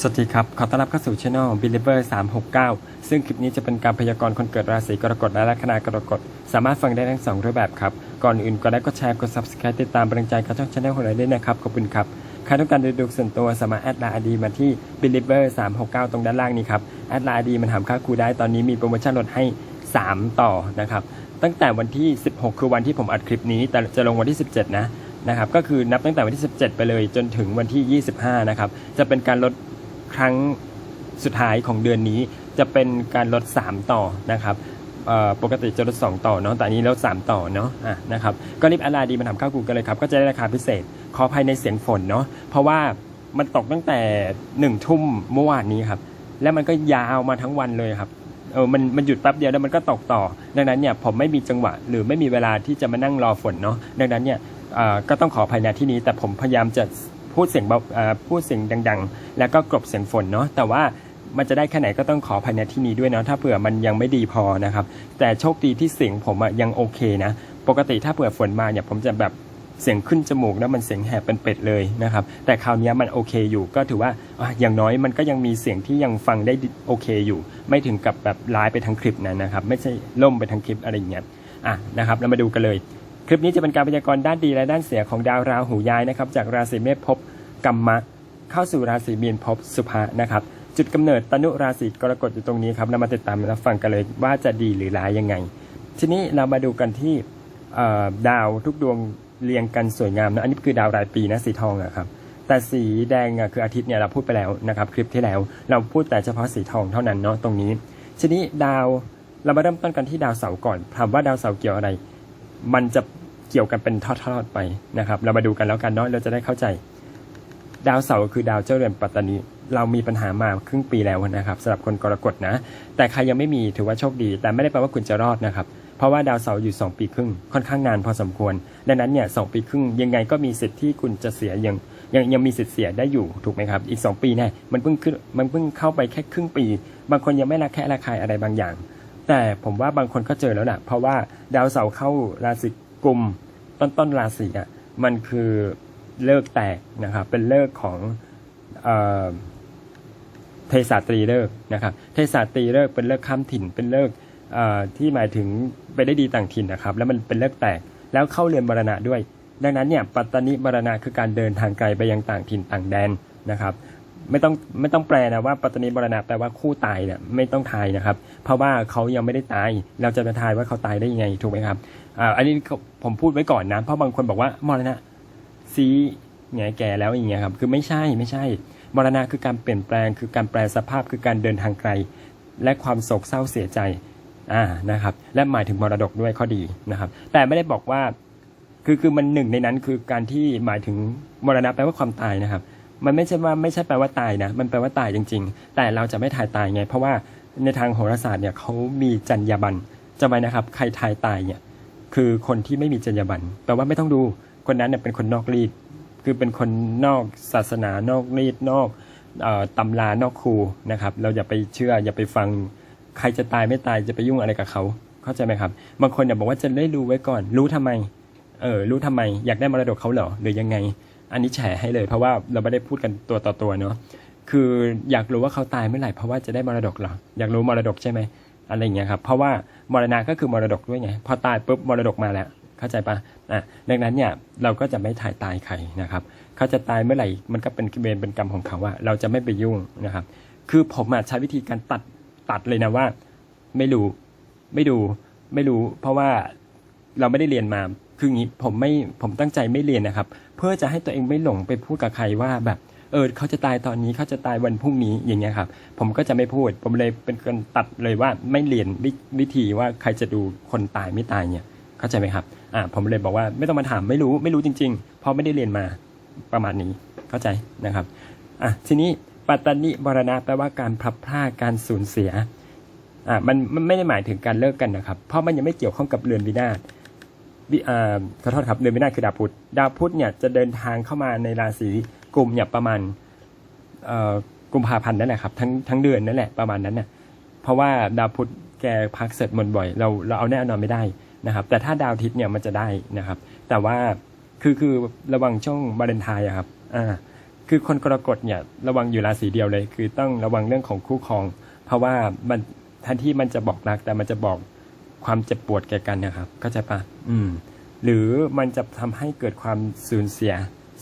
สวัสดีครับ ขอต้อนรับเข้าสู่ช่อง Believer 369 ซึ่งคลิปนี้จะเป็นการพยากรณ์คนเกิดราศีกรกฎและลัคนากรกฎ สามารถฟังได้ทั้งสองรูปแบบครับ ก่อนอื่นก็ได้ก็แชร์กด subscribe ติดตามกำลังใจกับช่องช anel ของเราด้วยนะครับ ขอบคุณครับใครต้องการดูดวงส่วนตัวสามารถแอดไลน์ดีมาที่ Believer 369 ตรงด้านล่างนี้ครับ แอดไลน์ดีมันถามค่าครูได้ ตอนนี้มีโปรโมชั่นลดให้ 3 ต่อนะครับ ตั้งแต่วันที่ 16 คือวันที่ผมอัดคลิปนี้ แต่จะลงวันที่ 17 นะนะครับ ก็คือนับตั้งแต่วันที่ 17 ไปเลย จนถึงวันที่ 25 นะครับ จะเป็นการลด ครั้งสุดท้ายของเดือนนี้จะเป็นการลด 3 ต่อนะครับปกติจะลด 2 ต่อเนาะแต่นี้ลด 3 ต่อเนาะอะนะครับ ก็รีบอะไรดีมาทำข้าวกูกันเลยครับ ก็จะได้ราคาพิเศษ ขอภัยในเสียงฝนเนาะ เพราะว่ามันตกตั้งแต่1นึ่ทุ่มเมื่อวานนี้ครับ แล้วมันก็ยาวมาทั้งวันเลยครับ เออ มัน มันหยุดแป๊บเดียวแล้วมันก็ตกต่อ ดังนั้นเนี่ยผมไม่มีจังหวะ หรือไม่มีเวลาที่จะมานั่งรอฝนเนาะ ดังนั้นเนี่ยก็ต้องขอภัยในที่นี้ แต่ผมพยายามจะ พูดเสียงเบาพูดเสียงดัง ๆ แล้วก็กลบเสียงฝนเนาะแต่ว่ามันจะได้แค่ไหนก็ต้องขอภายในที่นี้ด้วยเนาะถ้าเผื่อมันยังไม่ดีพอนะครับ แต่โชคดีที่เสียงผมอะยังโอเคนะ ปกติถ้าเผื่อฝนมาเนี่ยผมจะแบบเสียงขึ้นจมูกแล้วมันเสียงแหบเป็นเป็ดเลยนะครับ แต่คราวนี้มันโอเคอยู่ก็ถือว่าอะอย่างน้อยมันก็ยังมีเสียงที่ยังฟังได้โอเคอยู่ ไม่ถึงกับแบบร้ายไปทั้งคลิปนั้นนะครับ ไม่ใช่ล่มไปทั้งคลิปอะไรอย่างเงี้ยอะนะครับเรามาดูกันเลย คลิปนี้จะเป็นการพยากรณ์ด้านดีและด้านเสียของดาวราหูย้ายนะครับ จากราศีเมษภพกรรมะ เข้าสู่ราศีมีนภพสุภะนะครับ จุดกำเนิดตนุราศีกรกฎอยู่ตรงนี้ครับเรามาติดตามรับฟังกันเลยว่าจะดีหรือร้ายยังไง ทีนี้เรามาดูกันที่ดาวทุกดวงเรียงกันสวยงามนะอันนี้คือดาวรายปีนะสีทองอะครับแต่สีแดงอะคืออาทิตย์เนี่ยเราพูดไปแล้วนะครับ คลิปที่แล้วเราพูดแต่เฉพาะสีทองเท่านั้นเนาะตรงนี้ ทีนี้ดาวเรามาเริ่มต้นกันที่ดาวเสาร์ก่อนถามว่าดาวเสาร์เกี่ยวอะไร มันจะเกี่ยวกันเป็นทอดๆไปนะครับ เรามาดูกันแล้วกันเนาะเราจะได้เข้าใจ ดาวเสาร์คือดาวเจ้าเรือนปัตตานีเรามีปัญหามาครึ่งปีแล้วนะครับสำหรับคนกรกฎนะ แต่ใครยังไม่มีถือว่าโชคดี แต่ไม่ได้แปลว่าคุณจะรอดนะครับ เพราะว่าดาวเสาร์อยู่ 2 ปีครึ่งค่อนข้างนานพอสมควร ดังนั้นเนี่ยสปีครึ่งยังไงก็มีสิทธิ์ที่คุณจะเสียยังยังยังมีสิทธิ์เสียได้อยู่ถูกไหมครับ อีก 2 ปีแน่มันเพิ่งขึ้นมันเพิ่งเข้าไปแค่ครึ่งปี บางคนยังไม่ระแคะระคายอะไรบางอย่าง แต่ผมว่าบางคนก็เจอแล้วนะเพราะว่าดาวเสาร์เข้าราศีกุมต้นต้นราศีอะมันคือเลิกแตกนะครับเป็นเลิกของเอ่อเทศาตรีเลิกนะครับเทศาตรีเลิกเป็นเลิกข้ามถิ่น เป็นเลิกเอ่อที่หมายถึงไปได้ดีต่างถิ่นนะครับ แล้วมันเป็นเลิกแตกแล้วเข้าเรือนมรณะด้วย ดังนั้นเนี่ยปัตตานิมรณะคือการเดินทางไกลไปยังต่างถิ่นต่างแดนนะครับ ไม่ต้องไม่ต้องแปลนะว่าปัตตานีมรณะแปลว่าคู่ตายเนี่ยไม่ต้องทายนะครับ เพราะว่าเขายังไม่ได้ตาย เราจะมาทายว่าเขาตายได้ยังไงถูกไหมครับอ่าอันนี้ผมพูดไว้ก่อนนะเพราะบางคนบอกว่ามรณะซีไงแก่แล้วอย่างเงี้ยครับคือไม่ใช่ไม่ใช่ มรณะคือการเปลี่ยนแปลง คือการแปลสภาพคือการเดินทางไกล และความโศกเศร้าเสียใจอ่านะครับและหมายถึงมรดกด้วยข้อดีนะครับ แต่ไม่ได้บอกว่าคือคือมันหนึ่งในนั้นคือการที่หมายถึงมรณะแปลว่าความตายนะครับ มันไม่ใช่ว่าไม่ใช่แปลว่าตายนะ มันแปลว่าตายจริง ๆ แต่เราจะไม่ทายตายไง เพราะว่าในทางโหราศาสตร์เนี่ยเขามีจรรยาบรรณจำไว้นะครับ ใครทายตายเนี่ย คือคนที่ไม่มีจรรยาบรรณแปลว่าไม่ต้องดู คนนั้นเนี่ยเป็นคนนอกรีด คือเป็นคนนอกศาสนานอกรีดนอกออตำรานอกครูนะครับ เราอย่าไปเชื่อ อย่าไปฟัง ใครจะตายไม่ตายจะไปยุ่งอะไรกับเขา เข้าใจไหมครับ บางคนเนี่ยบอกว่าจะได้รู้ไว้ก่อน รู้ทำไม เออ รู้ทำไม อยากได้มรดกเขาเหรอ หรือยังไง อันนี้แฉให้เลย เพราะว่าเราไม่ได้พูดกันตัวต่อตัวเนาะคืออยากรู้ว่าเขาตายเมื่อไหร่เพราะว่าจะได้มรดกหรออยากรู้มรดกใช่ไหมอะไรอย่างเงี้ยครับเพราะว่ามรณะก็คือมรดกด้วยไงพอตายปุ๊บมรดกมาแล้วเข้าใจปะอะดังนั้นเนี่ยเราก็จะไม่ถ่ายตายใครนะครับเขาจะตายเมื่อไหร่มันก็เป็นเวรเป็นกรรมของเขาว่าเราจะไม่ไปยุ่งนะครับ คือผมอใช้วิธีการตัดตัดเลยนะว่า ไม่รู้ไม่ดูไม่รู้ เพราะว่าเราไม่ได้เรียนมา คืออย่างนี้ผมไม่ผมตั้งใจไม่เรียนนะครับ เพื่อจะให้ตัวเองไม่หลงไปพูดกับใครว่าแบบเออเขาจะตายตอนนี้เขาจะตายวันพรุ่งนี้อย่างเงี้ยครับ ผมก็จะไม่พูด ผมเลยเป็นคนตัดเลยว่าไม่เรียนวิวิธีว่าใครจะดูคนตายไม่ตายเนี่ยเข้าใจไหมครับอ่าผมเลยบอกว่าไม่ต้องมาถามไม่รู้ไม่รู้จริงๆเพราะไม่ได้เรียนมาประมาณนี้เข้าใจนะครับอะทีนี้ปัตตานิมรณะแปลว่าการพลัดพรากการสูญเสียอ่ามันมันไม่ได้หมายถึงการเลิกกันนะครับ เพราะมันยังไม่เกี่ยวข้องกับเรือนวินาศวิอ่า ขอโทษครับเรือนวินาศคือดาวพุธดาวพุธเนี่ยจะเดินทางเข้ามาในราศีกลุ่มเนี่ยประมาณเอ่อกุมภาพันธ์นั่นแหละครับทั้งทั้งเดือนนั่นแหละประมาณนั้นน่ะเพราะว่าดาวพุธแกพักเสร็จมนบ่อยเราเราเอาแน่นอนไม่ได้นะครับ แต่ถ้าดาวอาทิตย์เนี่ยมันจะได้นะครับ แต่ว่าคือคือระวังช่วงวาเลนไทน์อะครับอ่าคือคือคนกรกฎเนี่ยระวังอยู่ราศีเดียวเลย คือต้องระวังเรื่องของคู่ครอง เพราะว่ามันแทนที่มันจะบอกรักแต่มันจะบอกความเจ็บปวดแก่กันนะครับเข้าใจปะ อืม หรือมันจะทำให้เกิดความสูญเสีย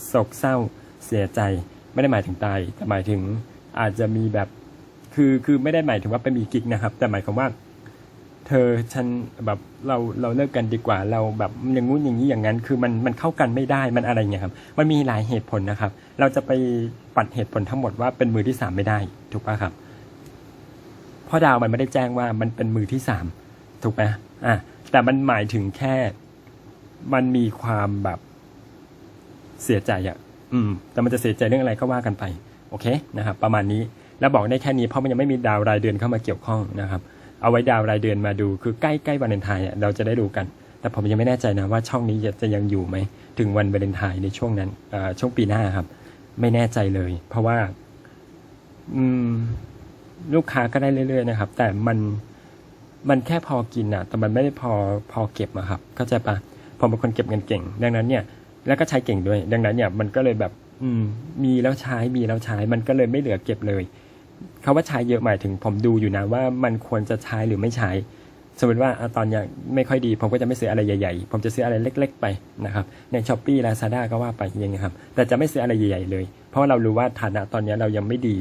โศกเศร้าเสียใจ ไม่ได้หมายถึงตายแต่หมายถึงอาจจะมีแบบ คือคือไม่ได้หมายถึงว่าไปมีกิ๊กนะครับ แต่หมายความว่า เธอฉันแบบเราเราเลิกกันดีกว่า เราแบบอย่างงู้นอย่างนี้อย่างนั้น คือมันมันเข้ากันไม่ได้มันอะไรเงี้ยครับ มันมีหลายเหตุผลนะครับ เราจะไปปัดเหตุผลทั้งหมดว่าเป็นมือที่สามไม่ได้ถูกป่ะครับเพราะดาวมันไม่ได้แจ้งว่ามันเป็นมือที่สามถูกไหมอะ แต่มันหมายถึงแค่ มันมีความแบบเสียใจอะ่ะ อืม แต่มันจะเสียใจเรื่องอะไรก็ว่ากันไป โอเคนะครับ ประมาณนี้ แล้วบอกได้แค่นี้เพราะมันยังไม่มีดาวรายเดือนเข้ามาเกี่ยวข้องนะครับ เอาไว้ดาวรายเดือนมาดู คือใกล้ใกล้วาเลนไทน์อะเราจะได้ดูกัน แต่ผมยังไม่แน่ใจนะว่าช่องนี้จะยังอยู่ไหม ถึงวันวาเลนไทน์ในช่วงนั้นอ่าช่วงปีหน้าครับ ไม่แน่ใจเลย เพราะว่า อืม ลูกค้าก็ได้เรื่อยๆนะครับ แต่มัน มันแค่พอกินอะแต่มันไม่ได้พอพอเก็บอะครับ เข้าใจปะผมเป็นคนเก็บเงินเก่ง ดังนั้นเนี่ย แล้วก็ใช้เก่งด้วย ดังนั้นเนี่ยมันก็เลยแบบ อืม มีแล้วใช้มีแล้วใช้ มันก็เลยไม่เหลือเก็บเลยคาว่าใช้เยอะหมายถึงผมดูอยู่นะว่ามันควรจะใช้หรือไม่ใช้ สมมติว่าอะตอนนี้ไม่ค่อยดี ผมก็จะไม่ซื้ออะไรใหญ่ๆ ผมจะซื้ออะไรเล็ก ๆ ไปนะครับ ในช้อปปี้ลาซาด้าก็ว่าไปอย่างเงี้ยครับ แต่จะไม่ซื้ออะไรใหญ่ ๆ เลย เพราะเรารู้ว่าฐานะตอนนี้เรายังไม่ดี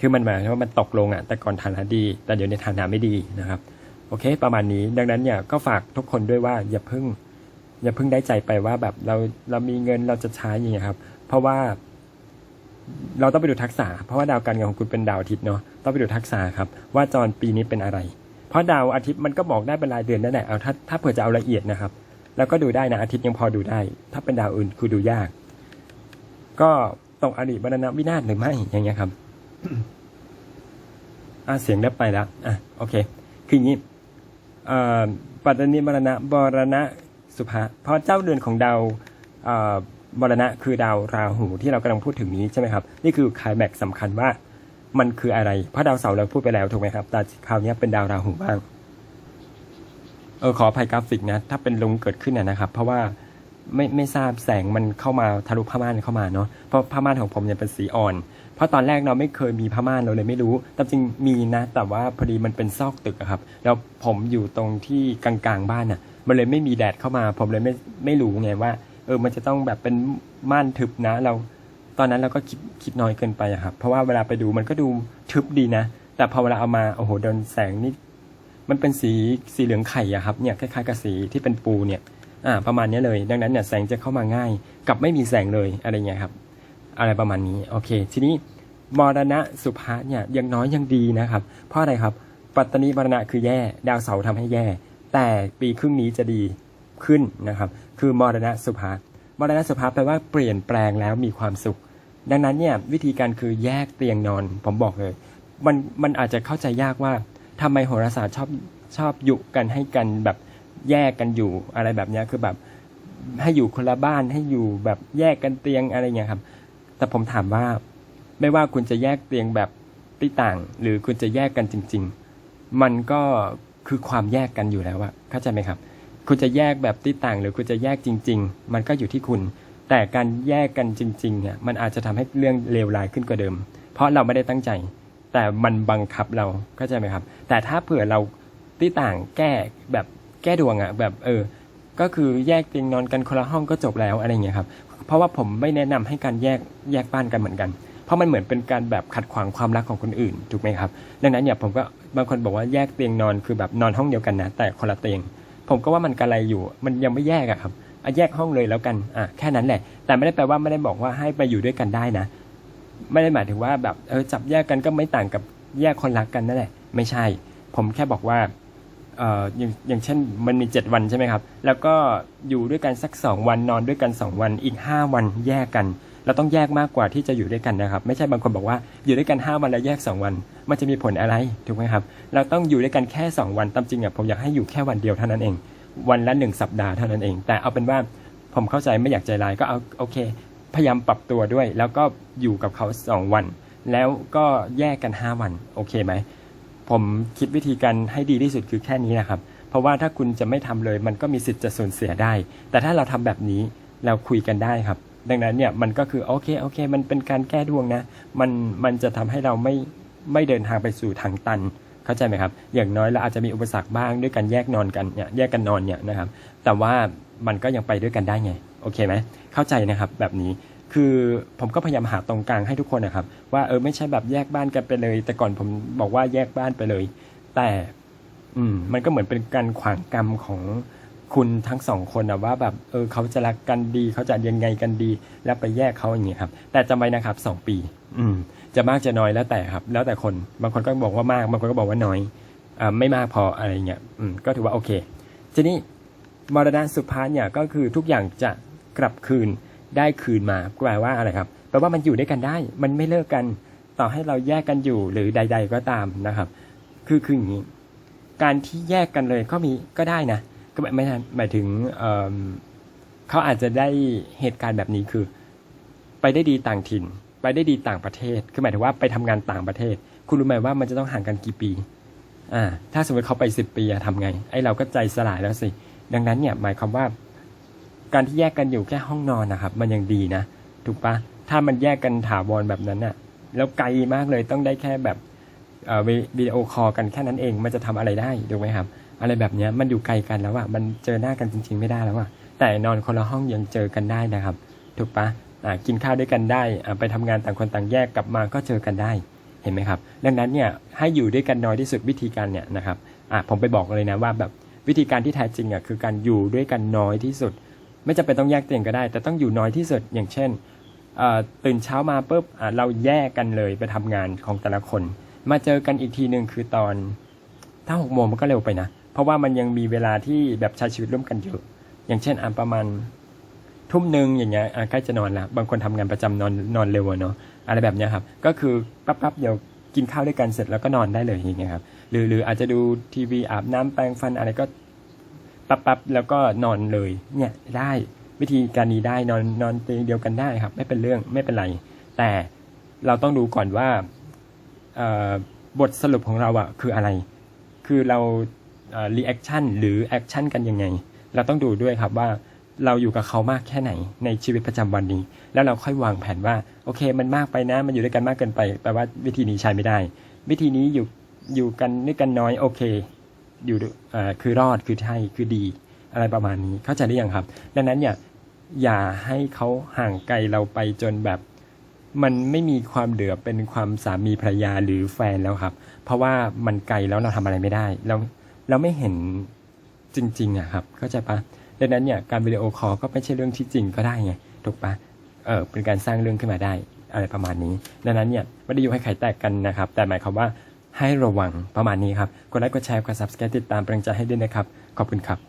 คือมันหมายว่ามันตกลงอะ แต่ก่อนฐานะดี แต่เดี๋ยวในฐานะไม่ดีนะครับ โอเค ประมาณนี้ ดังนั้นเนี่ยก็ฝากทุกคนด้วยว่าอย่าเพิ่ง อย่าเพิ่งได้ใจไปว่าแบบเราเรามีเงินเราจะใช้อย่างเงี้ยครับ เพราะว่า เราต้องไปดูทักษะ เพราะว่าดาวการเงินของคุณเป็นดาวอาทิตย์เนาะต้องไปดูทักษะครับ ว่าจรปีนี้เป็นอะไร เพราะดาวอาทิตย์มันก็บอกได้เป็นรายเดือนนั่นแหละเอาถ้าถ้าเผื่อจะเอาละเอียดนะครับ แล้วก็ดูได้นะอาทิตย์ยังพอดูได้ ถ้าเป็นดาวอื่นคือดูยาก ก็ตรงอดีตบรรณวินาศหรือไม่อย่างเงี้ยครับอะเสียงได้ไปแล้วอะโอเค คืออย่างนี้ ปัตตนีมรณะบรณะสุภาเพราะเจ้าเดือนของดาวบรณะคือดาวราหูที่เรากำลังพูดถึงนี้ใช่ไหมครับ นี่คือคลายแม็กสำคัญว่ามันคืออะไร เพราะดาวเสาร์เราพูดไปแล้วถูกไหมครับ แต่คราวนี้เป็นดาวราหูบ้าง เออขออภัยกราฟิกนะ ถ้าเป็นลงเกิดขึ้นนะนะครับ เพราะว่าไม่ไม่ทราบแสงมันเข้ามาทะลุผ้าม่านเข้ามาเนาะ เพราะผ้าม่านของผมเนี่ยเป็นสีอ่อน เพราะตอนแรกเราไม่เคยมีผ้าม่านเราเลยไม่รู้ แต่จริงมีนะ แต่ว่าพอดีมันเป็นซอกตึกอะครับ แล้วผมอยู่ตรงที่กลางๆบ้านน่ะ มันเลยไม่มีแดดเข้ามา ผมเลยไม่ไม่รู้ไงว่า เออ มันจะต้องแบบเป็นม่านทึบนะ เรา ตอนนั้นเราก็คิดคิดน้อยเกินไปอะครับ เพราะว่าเวลาไปดูมันก็ดูทึบดีนะ แต่พอเวลาเอามา โอ้โห โดนแสงนี่ มันเป็นสีสีเหลืองไข่อะครับ เนี่ยคล้ายๆกับสีที่เป็นปูเนี่ย อ่า ประมาณเนี้ยเลย ดังนั้นเนี่ยแสงจะเข้ามาง่าย กับไม่มีแสงเลยอะไรเงี้ยครับ อะไรประมาณนี้โอเค ทีนี้มรณะสุภาเนี่ยยังน้อยยังดีนะครับ เพราะอะไรครับ ปัตตานีมรณะคือแย่ ดาวเสาร์ทำให้แย่ แต่ปีครึ่งนี้จะดีขึ้นนะครับ คือมรณะสุภามรณะสุภาแปลว่าเปลี่ยนแปลงแล้วมีความสุข ดังนั้นเนี่ยวิธีการคือแยกเตียงนอนผมบอกเลย มันมันอาจจะเข้าใจยากว่าทำไมโหราศาสตร์ชอบชอบยุกันให้กันแบบแยกกันอยู่อะไรแบบเนี้ยคือแบบให้อยู่คนละบ้านให้อยู่แบบแยกกันเตียงอะไรเงี้ยครับ แต่ผมถามว่า ไม่ว่าคุณจะแยกเตียงแบบที่ต่าง หรือคุณจะแยกกันจริง ๆ มันก็คือความแยกกันอยู่แล้วอะเข้าใจไหมครับ คุณจะแยกแบบที่ต่าง หรือคุณจะแยกจริง ๆ มันก็อยู่ที่คุณ แต่การแยกกันจริงๆเนี่ยมันอาจจะทำให้เรื่องเลวร้ายขึ้นกว่าเดิม เพราะเราไม่ได้ตั้งใจ แต่มันบังคับเราเข้าใจไหมครับ แต่ถ้าเผื่อเราที่ต่างแก้แบบแก้ดวงอะแบบเออก็คือแยกเตียงนอนกันคนละห้องก็จบแล้วอะไรเงี้ยครับ เพราะว่าผมไม่แนะนำให้การแยกแยกบ้านกันเหมือนกัน เพราะมันเหมือนเป็นการแบบขัดขวางความรักของคนอื่นถูกไหมครับ ดังนั้นเนี่ยผมก็บางคนบอกว่าแยกเตียงนอนคือแบบนอนห้องเดียวกันนะ แต่คนละเตียง ผมก็ว่ามันกระไรอยู่ มันยังไม่แยกอะครับอะแยกห้องเลยแล้วกันอะแค่นั้นแหละ แต่ไม่ได้แปลว่าไม่ได้บอกว่าให้ไปอยู่ด้วยกันได้นะ ไม่ได้หมายถึงว่าแบบเออจับแยกกันก็ไม่ต่างกับแยกคนรักกันนั่นแหละ ไม่ใช่ ผมแค่บอกว่า อ่ออย่างอย่างเช่นมันมี 7 วันใช่ไหมครับ แล้วก็อยู่ด้วยกันสัก 2 วันนอนด้วยกัน 2 วันอีก 5 วันแยกกัน เราต้องแยกมากกว่าที่จะอยู่ด้วยกันนะครับ ไม่ใช่บางคนบอกว่าอยู่ด้วยกัน 5 วันแล้วแยก 2 วัน มันจะมีผลอะไรถูกไหมครับ เราต้องอยู่ด้วยกันแค่ 2 วันตามจริงอะผมอยากให้อยู่แค่วันเดียวเท่านั้นเอง วันละ 1 สัปดาห์เท่านั้นเอง แต่เอาเป็นว่าผมเข้าใจไม่อยากใจร้ายก็เอาโอเค พยายามปรับตัวด้วย แล้วก็อยู่กับเขา 2 วัน แล้วก็แยกกัน 5 วันโอเคไหม ผมคิดวิธีการให้ดีที่สุดคือแค่นี้นะครับ เพราะว่าถ้าคุณจะไม่ทำเลย มันก็มีสิทธิ์จะสูญเสียได้ แต่ถ้าเราทำแบบนี้เราคุยกันได้ครับ ดังนั้นเนี่ยมันก็คือโอเคโอเค มันเป็นการแก้ดวงนะ มันมันจะทำให้เราไม่ไม่เดินทางไปสู่ทางตันเข้าใจไหมครับ อย่างน้อยเราอาจจะมีอุปสรรคบ้างด้วยการแยกนอนกันเนี่ยแยกกันนอนเนี่ยนะครับ แต่ว่ามันก็ยังไปด้วยกันได้ไงโอเคไหมเข้าใจนะครับแบบนี้ คือผมก็พยายามหาตรงกลางให้ทุกคนนะครับ ว่าเออไม่ใช่แบบแยกบ้านกันไปเลย แต่ก่อนผมบอกว่าแยกบ้านไปเลย แต่อืมมันก็เหมือนเป็นการขวางกรรมของคุณทั้งสองคนนะว่าแบบเออเขาจะรักกันดี เขาจะยังไงกันดี แล้วไปแยกเขาอย่างนี้ครับ แต่จำไว้นะครับสองปี อืม จะมากจะน้อยแล้วแต่ครับ แล้วแต่คนบางคนก็บอกว่ามากบางคนก็บอกว่าน้อยอ่าไม่มากพออะไรเงี้ยอืมก็ถือว่าโอเค ทีนี้มรณะสุภาเนี่ยก็คือทุกอย่างจะกลับคืน ได้คืนมาแปลว่าอะไรครับแปลว่ามันอยู่ด้วยกันได้ มันไม่เลิกกัน ต่อให้เราแยกกันอยู่หรือใด ๆก็ตามนะครับ คือคืออย่างนี้ การที่แยกกันเลยก็มีก็ได้นะ ก็ไม่ไม่หมายถึงเเขาอาจจะได้เหตุการณ์แบบนี้คือ ไปได้ดีต่างถิ่น ไปได้ดีต่างประเทศ คือหมายถึงว่าไปทำงานต่างประเทศ คุณรู้ไหมว่ามันจะต้องห่างกันกี่ปี อ่า ถ้าสมมติเขาไปสิบปีอะทำไง ไอเราก็ใจสลายแล้วสิ ดังนั้นเนี่ยหมายความว่า การที่แยกกันอยู่แค่ห้องนอนนะครับ มันยังดีนะถูกปะถ้ามันแยกกันถาวรแบบนั้นน่ะแล้วไกลมากเลยต้องได้แค่แบบเอ่อวิดีโอคอลกันแค่นั้นเอง มันจะทำอะไรได้ถูกไหมครับ อะไรแบบเนี้ยมันอยู่ไกลกันแล้วอะมันเจอหน้ากันจริง ๆ ไม่ได้แล้วอะแต่นอนคนละห้องยังเจอกันได้นะครับ ถูกปะอ่ากินข้าวด้วยกันได้อ่าไปทำงานต่างคนต่างแยกกลับมาก็เจอกันได้เห็นไหมครับ ดังนั้นเนี่ยให้อยู่ด้วยกันน้อยที่สุดวิธีการเนี่ยนะครับอ่าผมไปบอกเลยนะว่าแบบวิธีการที่แท้จริงอะคือการอยู่ด้วยกันน้อยที่สุด ไม่จำเป็นต้องแยกเตียงก็ได้ แต่ต้องอยู่น้อยที่สุดอย่างเช่นตื่นเช้ามาปุ๊บเราแยกกันเลยไปทำงานของแต่ละคน มาเจอกันอีกทีหนึ่งคือตอน ถ้าหกโมงมันก็เร็วไปนะ เพราะว่ามันยังมีเวลาที่แบบใช้ชีวิตร่วมกันอยู่ อย่างเช่นอะประมาณทุ่มหนึ่งอย่างเงี้ยใกล้จะนอนละบางคนทำงานประจำนอนนอนเร็วเนาะอะไรแบบเนี้ยครับ ก็คือปั๊บๆเดี๋ยวกินข้าวด้วยกันเสร็จแล้วก็นอนได้เลยอย่างเงี้ยครับหรือหรืออาจจะดูทีวีอาบน้ำแปรงฟันอะไรก็ ปั๊บๆแล้วก็นอนเลย เนี่ยได้วิธีการนี้ได้นอนนอนเตียงเดียวกันได้ครับ ไม่เป็นเรื่องไม่เป็นไร แต่เราต้องดูก่อนว่าบทสรุปของเราอะคืออะไร คือเรารีแอคชั่นหรือแอคชั่นกันยังไง เราต้องดูด้วยครับว่าเราอยู่กับเขามากแค่ไหนในชีวิตประจำวันนี้ แล้วเราค่อยวางแผนว่า โอเค มันมากไปนะ มันอยู่ด้วยกันมากเกินไปแปลว่าวิธีนี้ใช้ไม่ได้ วิธีนี้อยู่อยู่กันด้วยกันน้อยโอเค อยู่อ่อคือรอดคือใช่คือดี อะไรประมาณนี้เข้าใจได้ยังครับ ดังนั้นอย่าอย่าให้เขาห่างไกลเราไปจนแบบ มันไม่มีความเหลือเป็นความสามีภรรยาหรือแฟนแล้วครับ เพราะว่ามันไกลแล้วเราทำอะไรไม่ได้เราเราไม่เห็นจริงๆอะครับเข้าใจปะดังนั้นเนี่ยการวิดีโอคอลก็ไม่ใช่เรื่องที่จริงก็ได้ไงถูกปะเออเป็นการสร้างเรื่องขึ้นมาได้อะไรประมาณนี้ ดังนั้นเนี่ยไม่ได้อยู่ให้ใครแตกกันนะครับ แต่หมายความว่า ให้ระวังประมาณนี้ครับ กดไลค์ กดแชร์ กด subscribe ติดตามเป็นกำลังใจให้ด้วยนะครับ ขอบคุณครับ